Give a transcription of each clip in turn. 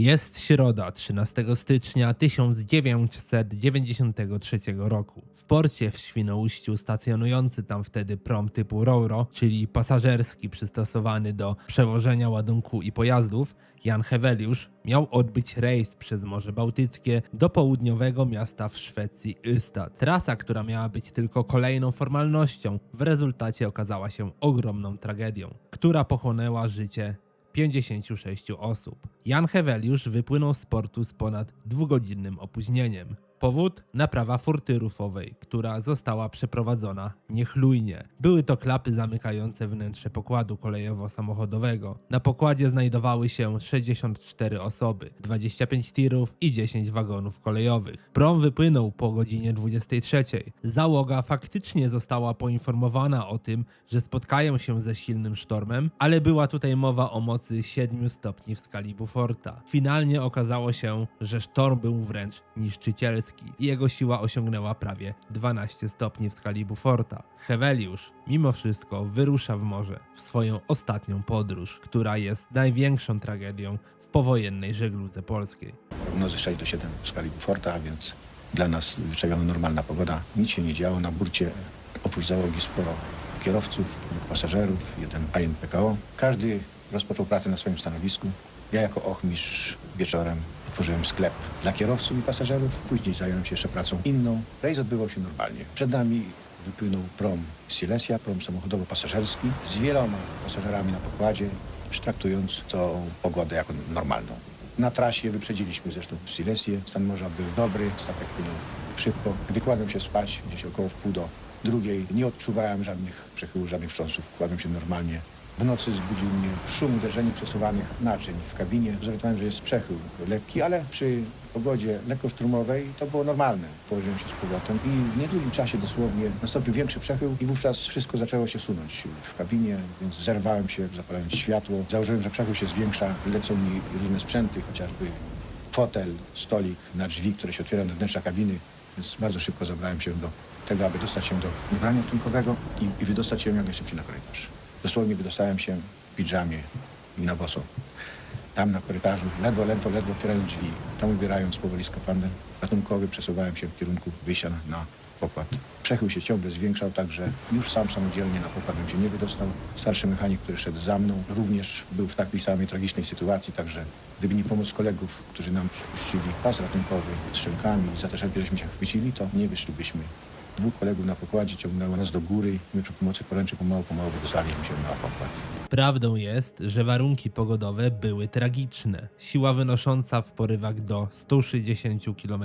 Jest środa 13 stycznia 1993 roku. W porcie w Świnoujściu stacjonujący tam wtedy prom typu Roro, czyli pasażerski przystosowany do przewożenia ładunku i pojazdów, Jan Heweliusz miał odbyć rejs przez Morze Bałtyckie do południowego miasta w Szwecji Ystad. Trasa, która miała być tylko kolejną formalnością, w rezultacie okazała się ogromną tragedią, która pochłonęła życie 56 osób. Jan Heweliusz wypłynął z portu z ponad dwugodzinnym opóźnieniem. Powód? Naprawa furty rufowej, która została przeprowadzona niechlujnie. Były to klapy zamykające wnętrze pokładu kolejowo-samochodowego. Na pokładzie znajdowały się 64 osoby, 25 tirów i 10 wagonów kolejowych. Prom wypłynął po godzinie 23. Załoga faktycznie została poinformowana o tym, że spotkają się ze silnym sztormem, ale była tutaj mowa o mocy 7 stopni w skali Buforta. Finalnie okazało się, że sztorm był wręcz niszczycielski i jego siła osiągnęła prawie 12 stopni w skali Buforta. Heweliusz, mimo wszystko, wyrusza w morze w swoją ostatnią podróż, która jest największą tragedią w powojennej żegludze polskiej. Prognozy 6 do 7 w skali Buforta, więc dla nas wyczekiwana normalna pogoda. Nic się nie działo. Na burcie oprócz załogi sporo kierowców, pasażerów, jeden AMPKO. Każdy rozpoczął pracę na swoim stanowisku. Ja jako ochmistrz wieczorem otworzyłem sklep dla kierowców i pasażerów. Później zająłem się jeszcze pracą inną. Rejs odbywał się normalnie. Przed nami wypłynął prom Silesia, prom samochodowo-pasażerski z wieloma pasażerami na pokładzie, traktując tą pogodę jako normalną. Na trasie wyprzedziliśmy zresztą Silesię. Stan morza był dobry, statek płynął szybko. Gdy kładłem się spać, gdzieś około w pół do drugiej, nie odczuwałem żadnych przechyłów, żadnych wstrząsów. Kładłem się normalnie. W nocy zbudził mnie szum uderzeń przesuwanych naczyń w kabinie. Zorientowałem, że jest przechył lekki, ale przy pogodzie lekko szturmowej to było normalne. Położyłem się z powrotem i w niedługim czasie dosłownie nastąpił większy przechył i wówczas wszystko zaczęło się sunąć w kabinie, więc zerwałem się, zapalając światło. Założyłem, że przechył się zwiększa, lecą mi różne sprzęty, chociażby fotel, stolik na drzwi, które się otwierają do wnętrza kabiny, więc bardzo szybko zabrałem się do tego, aby dostać się do ubrania ratunkowego i, i wydostać się jak najszybciej na korytarz. Dosłownie wydostałem się w pidżamie i na boso. Tam na korytarzu, ledwo, ledwo, ledwo otwierając drzwi, tam ubierając powoli skafander ratunkowy, przesuwałem się w kierunku wyjścia na, pokład. Przechył się ciągle zwiększał, także już sam samodzielnie na pokład bym się nie wydostał. Starszy mechanik, który szedł za mną, również był w takiej samej tragicznej sytuacji, także gdyby nie pomoc kolegów, którzy nam spuścili pas ratunkowy z szynkami, za te żeśmy się chwycili, to nie wyszlibyśmy. Dwóch kolegów na pokładzie ciągnęło nas do góry. My przy pomocy poręczy pomału, pomału wydostaliśmy się na pokład. Prawdą jest, że warunki pogodowe były tragiczne. Siła wynosząca w porywach do 160 km,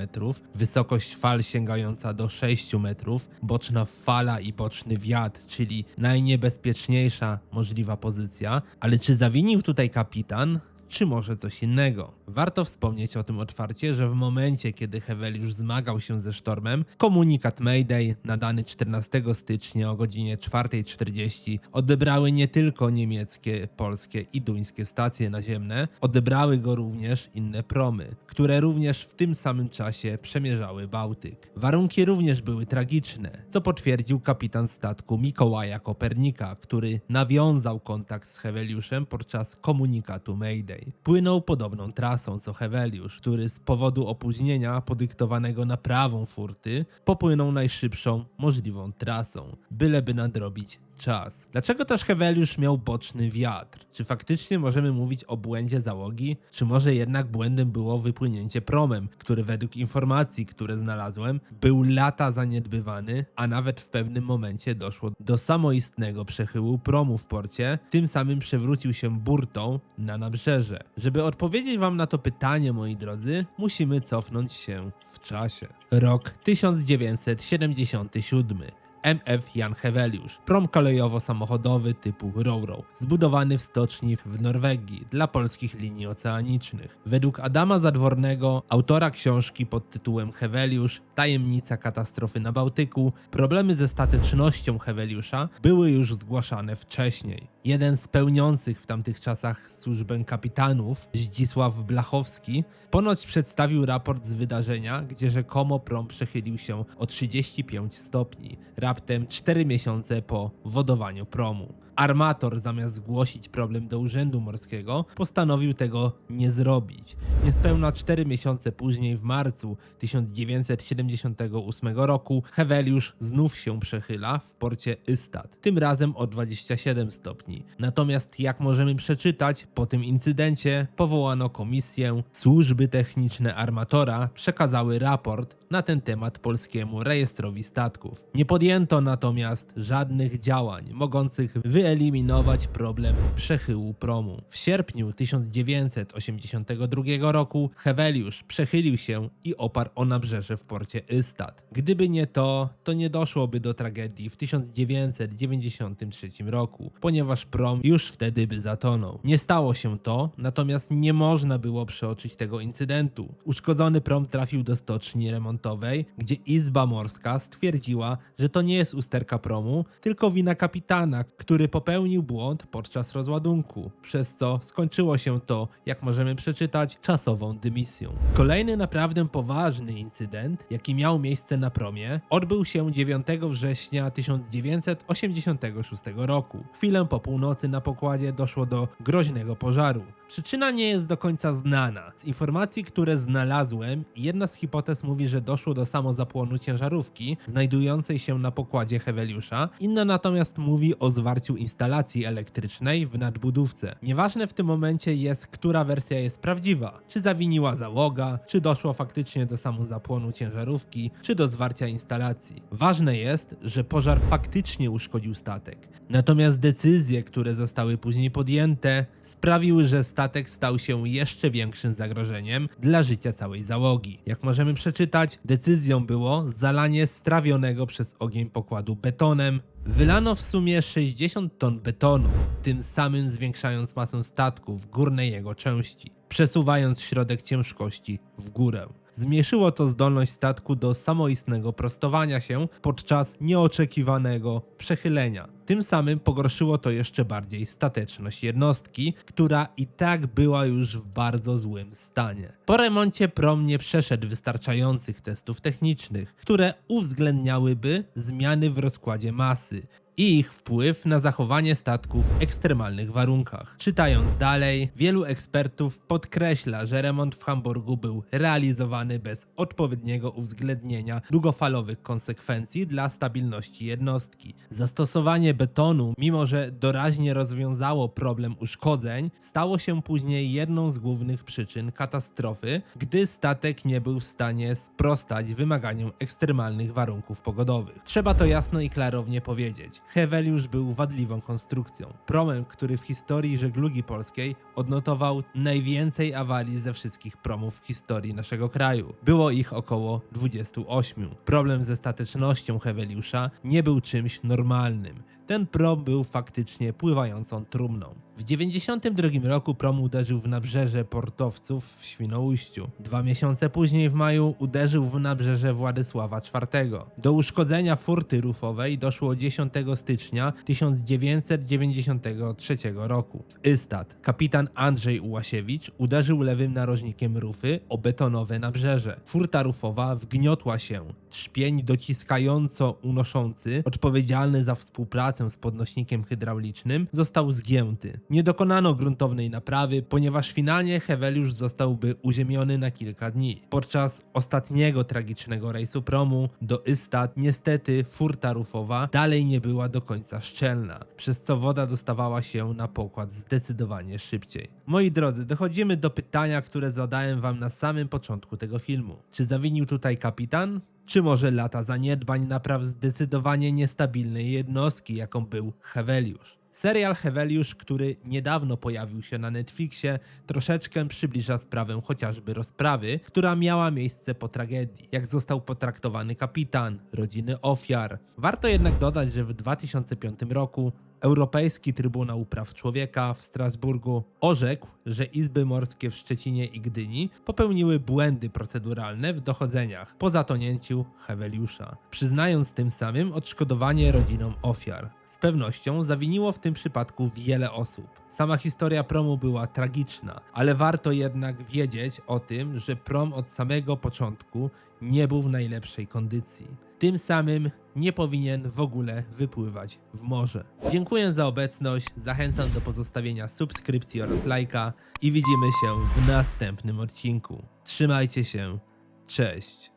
wysokość fal sięgająca do 6 metrów, boczna fala i boczny wiatr, czyli najniebezpieczniejsza możliwa pozycja. Ale czy zawinił tutaj kapitan? Czy może coś innego. Warto wspomnieć o tym otwarcie, że w momencie, kiedy Heweliusz zmagał się ze sztormem, komunikat Mayday nadany 14 stycznia o godzinie 4.40 odebrały nie tylko niemieckie, polskie i duńskie stacje naziemne, odebrały go również inne promy, które również w tym samym czasie przemierzały Bałtyk. Warunki również były tragiczne, co potwierdził kapitan statku Mikołaja Kopernika, który nawiązał kontakt z Heweliuszem podczas komunikatu Mayday. Płynął podobną trasą co Heweliusz, który z powodu opóźnienia podyktowanego naprawą furty popłynął najszybszą możliwą trasą, byleby nadrobić czas. Dlaczego też Heweliusz miał boczny wiatr? Czy faktycznie możemy mówić o błędzie załogi? Czy może jednak błędem było wypłynięcie promem, który według informacji, które znalazłem, był lata zaniedbywany, a nawet w pewnym momencie doszło do samoistnego przechyłu promu w porcie, tym samym przewrócił się burtą na nabrzeże. Żeby odpowiedzieć wam na to pytanie, moi drodzy, musimy cofnąć się w czasie. Rok 1977. MF Jan Heweliusz, prom kolejowo-samochodowy typu Roro, zbudowany w stoczni w Norwegii dla polskich linii oceanicznych. Według Adama Zadwornego, autora książki pod tytułem Heweliusz, tajemnica katastrofy na Bałtyku, problemy ze statecznością Heweliusza były już zgłaszane wcześniej. Jeden z pełniących w tamtych czasach służbę kapitanów, Zdzisław Blachowski, ponoć przedstawił raport z wydarzenia, gdzie rzekomo prom przechylił się o 35 stopni, raptem 4 miesiące po wodowaniu promu. Armator zamiast zgłosić problem do Urzędu Morskiego, postanowił tego nie zrobić. Niespełna 4 miesiące później, w marcu 1978 roku, Heweliusz znów się przechyla w porcie Ystad, tym razem o 27 stopni. Natomiast jak możemy przeczytać, po tym incydencie powołano komisję, służby techniczne armatora przekazały raport na ten temat polskiemu rejestrowi statków. Nie podjęto natomiast żadnych działań mogących wyeliminować problem przechyłu promu. W sierpniu 1982 roku Heweliusz przechylił się i oparł o nabrzeże w porcie Ystad. Gdyby nie to, to nie doszłoby do tragedii w 1993 roku, ponieważ prom już wtedy by zatonął. Nie stało się to, natomiast nie można było przeoczyć tego incydentu. Uszkodzony prom trafił do stoczni remontowej, gdzie Izba Morska stwierdziła, że to nie jest usterka promu, tylko wina kapitana, który popełnił błąd podczas rozładunku, przez co skończyło się to, jak możemy przeczytać, czasową dymisją. Kolejny naprawdę poważny incydent, jaki miał miejsce na promie, odbył się 9 września 1986 roku. Chwilę po północy na pokładzie doszło do groźnego pożaru. Przyczyna nie jest do końca znana. Z informacji, które znalazłem, jedna z hipotez mówi, że doszło do samozapłonu ciężarówki znajdującej się na pokładzie Heweliusza, inna natomiast mówi o zwarciu instalacji elektrycznej w nadbudówce. Nieważne w tym momencie jest, która wersja jest prawdziwa. Czy zawiniła załoga, czy doszło faktycznie do samozapłonu ciężarówki, czy do zwarcia instalacji. Ważne jest, że pożar faktycznie uszkodził statek. Natomiast decyzje, które zostały później podjęte, sprawiły, że statek stał się jeszcze większym zagrożeniem dla życia całej załogi. Jak możemy przeczytać, decyzją było zalanie strawionego przez ogień pokładu betonem. Wylano w sumie 60 ton betonu, tym samym zwiększając masę statku w górnej jego części, przesuwając środek ciężkości w górę. Zmniejszyło to zdolność statku do samoistnego prostowania się podczas nieoczekiwanego przechylenia. Tym samym pogorszyło to jeszcze bardziej stateczność jednostki, która i tak była już w bardzo złym stanie. Po remoncie prom nie przeszedł wystarczających testów technicznych, które uwzględniałyby zmiany w rozkładzie masy i ich wpływ na zachowanie statków w ekstremalnych warunkach. Czytając dalej, wielu ekspertów podkreśla, że remont w Hamburgu był realizowany bez odpowiedniego uwzględnienia długofalowych konsekwencji dla stabilności jednostki. Zastosowanie betonu, mimo że doraźnie rozwiązało problem uszkodzeń, stało się później jedną z głównych przyczyn katastrofy, gdy statek nie był w stanie sprostać wymaganiom ekstremalnych warunków pogodowych. Trzeba to jasno i klarownie powiedzieć. Heweliusz był wadliwą konstrukcją. Promem, który w historii żeglugi polskiej odnotował najwięcej awarii ze wszystkich promów w historii naszego kraju. Było ich około 28. Problem ze statecznością Heweliusza nie był czymś normalnym. Ten prom był faktycznie pływającą trumną. W 92 roku prom uderzył w nabrzeże portowców w Świnoujściu. Dwa miesiące później w maju uderzył w nabrzeże Władysława IV. Do uszkodzenia furty rufowej doszło 10 stycznia 1993 roku. W Ystad kapitan Andrzej Ułasiewicz uderzył lewym narożnikiem rufy o betonowe nabrzeże. Furta rufowa wgniotła się. Trzpień dociskająco unoszący, odpowiedzialny za współpracę z podnośnikiem hydraulicznym, został zgięty. Nie dokonano gruntownej naprawy, ponieważ finalnie Heweliusz zostałby uziemiony na kilka dni. Podczas ostatniego tragicznego rejsu promu do Ystad niestety furta rufowa dalej nie była do końca szczelna, przez co woda dostawała się na pokład zdecydowanie szybciej. Moi drodzy, dochodzimy do pytania, które zadałem wam na samym początku tego filmu. Czy zawinił tutaj kapitan? Czy może lata zaniedbań napraw zdecydowanie niestabilnej jednostki, jaką był Heweliusz? Serial Heweliusz, który niedawno pojawił się na Netflixie, troszeczkę przybliża sprawę chociażby rozprawy, która miała miejsce po tragedii, jak został potraktowany kapitan, rodziny ofiar. Warto jednak dodać, że w 2005 roku Europejski Trybunał Praw Człowieka w Strasburgu orzekł, że izby morskie w Szczecinie i Gdyni popełniły błędy proceduralne w dochodzeniach po zatonięciu Heweliusza, przyznając tym samym odszkodowanie rodzinom ofiar. Z pewnością zawiniło w tym przypadku wiele osób. Sama historia promu była tragiczna, ale warto jednak wiedzieć o tym, że prom od samego początku nie był w najlepszej kondycji. Tym samym nie powinien w ogóle wypływać w morze. Dziękuję za obecność, zachęcam do pozostawienia subskrypcji oraz lajka i widzimy się w następnym odcinku. Trzymajcie się, cześć!